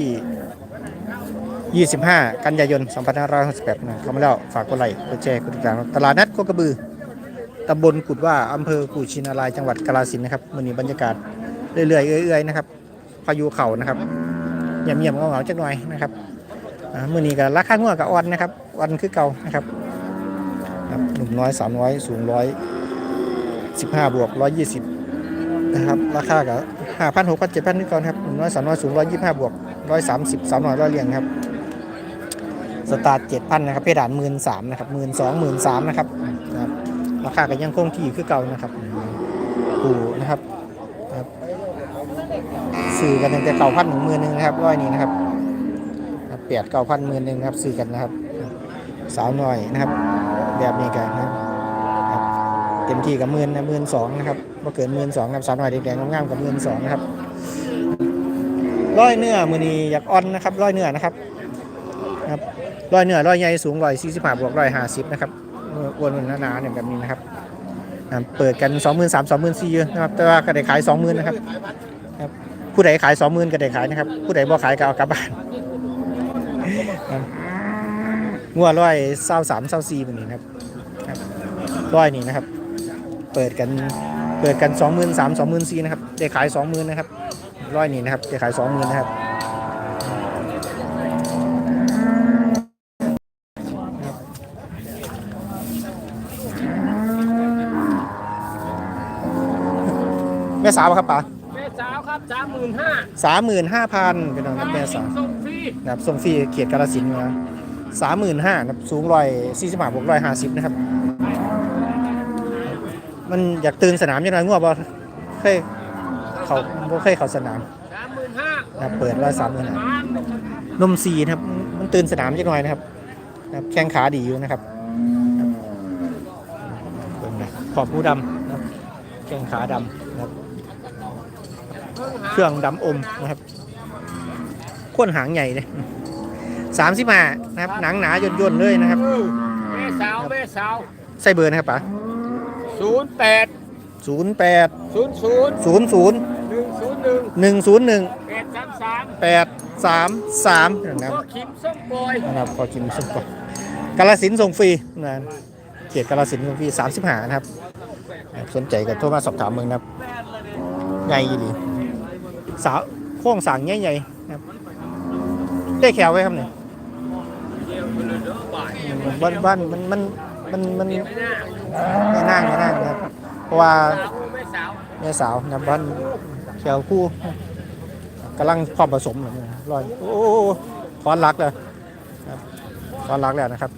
ที่25 กันยายน 2568นะเข้ามาแล้วฝากกดไลค์กดแชร์กดติดตามตลาดนัดโคกระบือตำบลกุดว่าอำเภอกุชินารายจังหวัดกาฬสินธุ์นะครับมื้อนี้บรรยากาศเรื่อยๆเอื่อยๆนะครับพายุเข่านะครับเงียบๆเหงาๆจักหน่อยนะครับมื้อนี้ก็ราคางัวกับอ่อนนะครับอ่อนคือเก่านะครับหนุ่มน้อย300สูง100 15บวก120นะครับราคาก็ห้าพันหกพันเจ็ดพันนี่ก่อนครับหนึ่งร้อยสามร้อยสูงร้อยยี่ห้าบวก ร้อยสามสิบสามร้อยร้อยเรียงครับสตาร์ทเจ็ดพันนะครับเพดานหมื่นสามนะครับหมื่นสองหมื่นสามนะครับนะครับราคาก็ยังคงที่คือเก่านะครับปูนะครับครับสื่อกันตั้งแต่เก่าพันหนึ่งหมื่นหนึ่งนะครับร้อยนี้นะครับแปดเก้าพันหมื่นหนึ่งนะครับสื่อกันนะครับ สาวหน่อยนะครับ แบบนี้กันนะครับเต็มที่กับหมื่นนะหมื่นสองนะครับว่าเกินหมื่นสองครับสาวหน้อยเด็กแดงงามๆกับหมื่นสองนะครับ ร้อยเนื้อมือนี้อยากอ่อนนะครับร้อยเนื้อนะครับครับร้อยเนื้อร้อยใหญ่สูงร้อยสี่สิบห้าบวกร้อยห้าสิบนะครับอ้วนหนาๆเนี่ยแบบนี้นะครับเปิดกันสองหมื่นสามสองหมื่นสี่เยอะนะครับแต่ว่าก็ได้ขายสองหมื่นนะครับครับผู้ใดขายสองหมื่นก็ได้ขายนะครับ ผู้ใดบ่ขายก็เอากลับบ้านครับงัวร้อยเศร้าสามเศร้าสี่แบบนี้นะครับครับร้อยนี่นะครับ เปิดกันเปิดกันสองหมื่นสามสองหมื่นสี่นะครับได้ขายสองหมื่นนะครับ ร้อยนี่นะครับได้ขายสองหมื่นนะครับแม่สาวครับป๋าแม่สาวครับสามหมื่นห้าสามหมื่นห้าพันเป็นน้องครับแม่สาวส่งฟรีนะครับส่งฟรีเขียดกาลสินธุ์นะสามหมื่นห้านะครับสูงร้อยสี่สิบห้าบวกร้อยห้าสิบนะครับ มันอยากตื่นสนามยังไงงัวบ่เคย เขาบ่เคยเขาสนามสามหมื่นห้านะครับเปิดร้อยสามหมื่นนมซีนะครับ มันตื่นสนามจังหน่อยนะครับนะครับแข้งขาดีอยู่นะครับเบิ่งนะขอบผู้ดำนะครับแข้งขาดำนะครับ เครื่องดำอมนะครับข้นหางใหญ่เลยสามสิบห้านะครับ หนังหนาย่นๆเลยนะครับแม่สาวแม่สาวใส่เบอร์นะครับป๋าศูนย์แปด ศูนย์แปดศูนย์ศูนย์ศูนย์ศูนย์หนึ่งศูนย์หนึ่งหนึ่งศูนย์หนึ่งแปดสามสามแปดสามสามนะครับก็ขิมส้มบอยนะครับพอกินส้มก่อนกาลสินธุ์ส่งฟรีนะเขตกาลสินธุ์ส่งฟรีสามสิบห้านะครับนะครับ สนใจก็โทรมาสอบถามเมืองนะครับใหญ่ดีสาวโค้งสั่งใหญ่ๆนะครับได้แขวไว้ครับเนี่ยบ้านบ้านมันมันมันมันไม่นั่งไม่นั่งนะครับ เพราะว่าแม่สาวนะบ้านแขวคู่กำลังพร้อมผสมเลยร้อยโอ้โหคอนรักเลยคอนรักแล้วนะครับ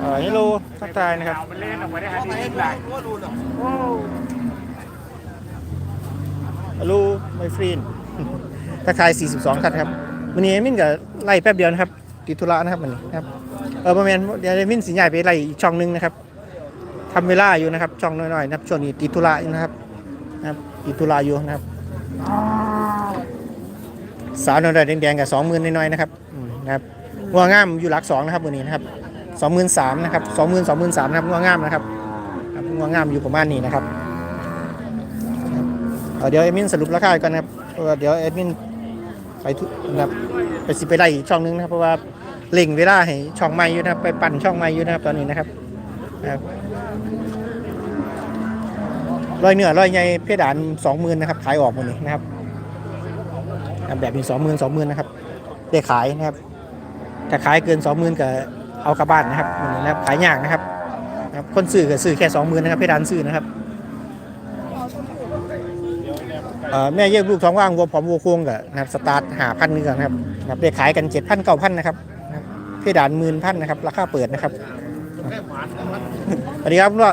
เออฮัลโหลทักทายนะครับเอาไปเล่นออกมาได้ฮันนี่หลโหลไมฟรีนทักทาย 42ท่านครับวันนี้มินกับไล่แป๊บเดียวนะครับติดธุระนะครับวันนี้ครับเออประมาณเดี๋ยวมินสิใหญ่ไปไล่อีกช่องหนึงนะครับ ทำเวลาอยู่นะครับ ช่องน้อยๆนะครับ ช่วงนี้ติดธุระอยู่นะครับนะครับติดธุระอยู่นะครับ สาวน้อยๆแดงๆกับสองหมื่นน้อยๆนะครับนะครับงัวงามอยู่หลักสองนะครับวันนี้นะครับสองหมื่นสามนะครับสองหมื่นสองหมื่นสามนะครับงัวงามนะครับงัวงามอยู่ประมาณนี้นะครับเอ่อเดี๋ยวเอดมินสรุปราคาก่อนนะครับเพราะว่าเดี๋ยวเอดมินไปทุนะครับไปสิไปไล่อีกช่องนึงนะครับเพราะว่าเล่งเวลาให้ช่องใหม่อยู่นะครับไปปั่นช่องใหม่อยู่นะครับตอนนี้นะครับนะครับ ร้อยเนื้อร้อยใหญ่เพดานสองหมื่นนะครับ ขายออกหมดนี้นะครับครับ แบบนี้สองหมื่นสองหมื่นนะครับได้ขายนะครับถ้าขายเกินสองหมื่นก็เอากลับบ้านนะครับนะครับ ขายยากนะครับนะครับคนซื้อก็ซื้อแค่สองหมื่นนะครับเพดานซื้อนะครับแม่เยี่ยลูกท้องว่างวัวผอมวัวโค้งกับนะครับสตาร์ทหาพันนึงก่อนะครับนะครับได้ขายกันเจ็ดพันเก้าพันนะครับเพดานหมื่นพันนะครับราคาเปิดนะครับสวัสดีครับว่า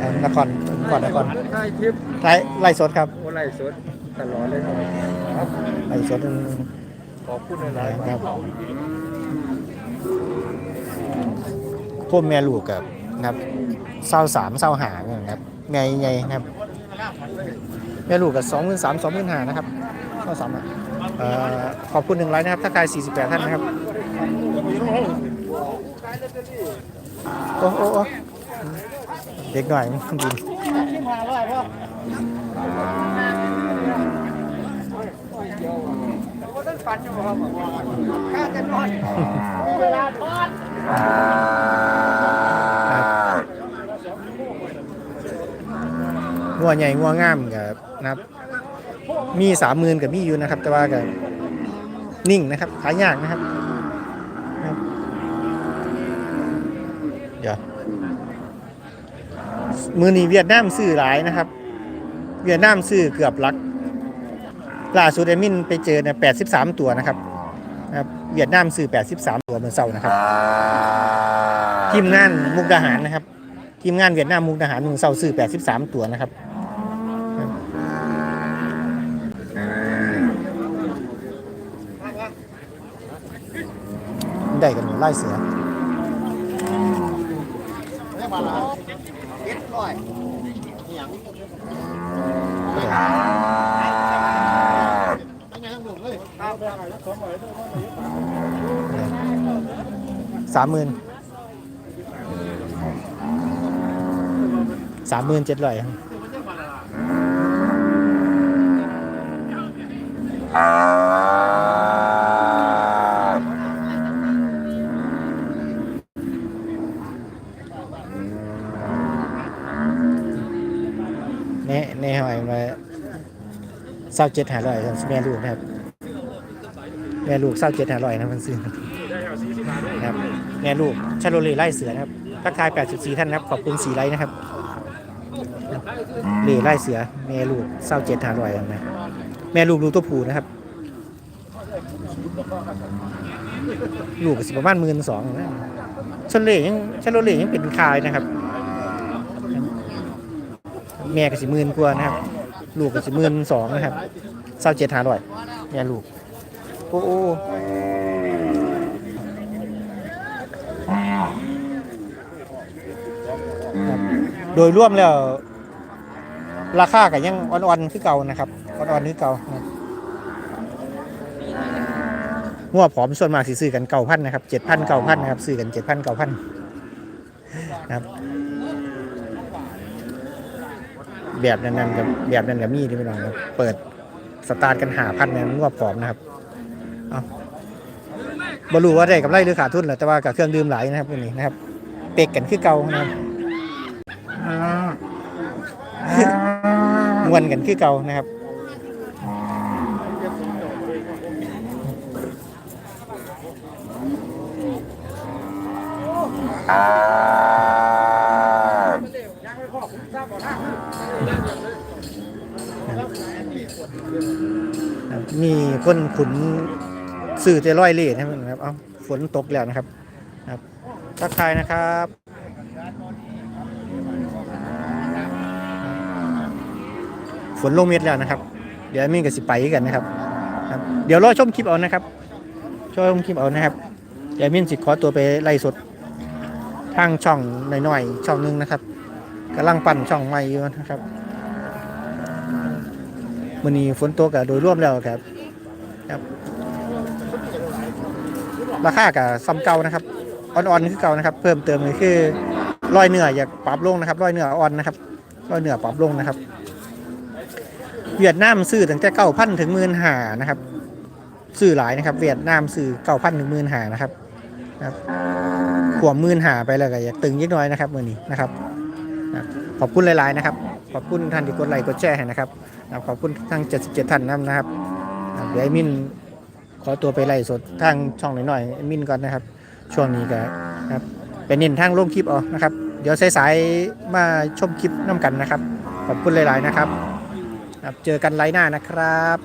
อนคร ก่อนนครถ่ายคลิปไล่ไล่สดครับโอ้ไล่สดตลอดเลยครับไล่สดขอบคุณหลายๆครับพ่อแม่ลูกกับนะครับเศร้าสามเศร้าหานะครับแม่ใหญ่ๆนะครับแม่ลูกกับสองหมื่นสามสองหมื่นห้านะครับก็สามารถเอ่อขอบคุณหนึ่งไลน์นะครับทักทายสี่สิบแปดท่านนะครับโอ้โอ้โอ้เด็กหน่อยมันดี ฟันอยู่ครับข้าจะนอนเวลาทอดงัวใหญ่งัวงามกับนะครับ มีสามหมื่นกับมีอยู่นะครับ แต่ว่ากับนิ่งนะครับขายยากนะครับ เดี๋ยว มือนี้เวียดนามซื้อหลายนะครับ เวียดนามซื้อเกือบลักล่าสุดเอมินไปเจอเนี่ย83ตัวนะครับนะครับเวียดนามซื้อ83ตัวเมื่อเช้านะครับทีมงานมุกดาหารนะครับ ทีมงานเวียดนามมุกดาหารเมืองเซาซื้อ83ตัวนะครับได้กันหมดไล่เสือ เจ็ดร้อยหยังสามหมื่นสามหมื่นเจ็ดร้อย แน่แน่หอยมาเศร้าเจ็ดหาร้อยแม่ลูกนะครับ แม่ลูกเศร้าเจ็ดหาร้อยนะมันซื้อนะครับแม่ลูกชาโลเลไล่เสือนะครับทักทาย 84 ท่านนะครับ ขอบคุณสีไลค์นะครับเลไล่เสือ แม่ลูกเศร้าเจ็ดหาร่อยนะแม่ลูกลูกตัวผูนะครับ ลูกสิประมาณหมื่นสองนะชาโลเลยังชาโลเลยังเป็นคายนะครับ ม่ก็สิหมื่นกว่านะครับ ลูกก็สิหมื่นสองนะครับเศร้าเจ็ดหาร่อยแม่ลูกโอ้โอ้โดยร่วมแล้วราคาก็ยังอ่อนๆคือเก่านะครับอ่อนๆคือเก่านะครับงัวผอมส่วนมากสิซื้อกันเก่าพันนะครับเจ็ดพันเก่าพันนะครับซื้อกันเจ็ดพันเก่าพันนะครับ แบบนั้นๆกับแบบนั้นกับมีที่ไม่ลองครับเปิดสตาร์ทกันหาพันนั้นงัวผอมนะครับเอาบรู้ว่าได้กับไรหรือขาดทุนแหละแต่ว่ากับเครื่องดื่มหลายนะครับพวกนี้นะครับ เป็กกันคือเก่านะครับมวนกันคือเก่านะครับครั มีคนขุนสื่อจะร้อยเล่นะครับ เอาฝนตกแล้วนะครับ ครับทักทายนะครับฝนลงเม็ดแล้วนะครับ เดี๋ยวมีกับสิไปกันนะครับครับ เดี๋ยวรอชมคลิปเอานะครับชมคลิปเอานะครับ เดี๋ยวมินสิขอตัวไปไล่สดทางช่องหน่อยๆช่องหนึงนะครับกำลังปั่นช่องใหม่อยู่นะครับ มันนี้ฝนตกอะโดยรวมแล้วครับครับ ราคากับซ้ำเก่านะครับอ่อนๆคือเก่านะครับ เพิ่มเติมเลยคือร้อยเนื้ออยากปรับลงนะครับร้อยเนื้ออ่อนนะครับร้อยเนื้อปรับลงนะครับ เวียดนามซื้อตั้งแต่เก้าพันถึงหมื่นหานะครับซื้อหลายนะครับ เวียดนามซื้อเก้าพันถึงหมื่นหานะครับนะครับขวมมื่นหาไปแล้วก็อยากตึงยิดน้อยนะครับมือนี้นะครับนะครับขอบคุณหลาย ๆ นะครับ ขอบคุณท่านที่กดไลค์กดแชร์ให้นะครับ นะครับขอบคุณทั้ง 77 ท่านนะครับอ่าเดี๋ยวมินขอตัวไปไล่สดทางช่องหน่อยๆมินก่อนนะครับ ช่วงนี้ก็นครับเป็นเน้นทางลงคลิปออกนะครับ เดี๋ยวสายๆมาชมคลิปน้ำกันนะครับ ขอบคุณหลายๆนะครับครับเจอกันไลน์หน้านะครับ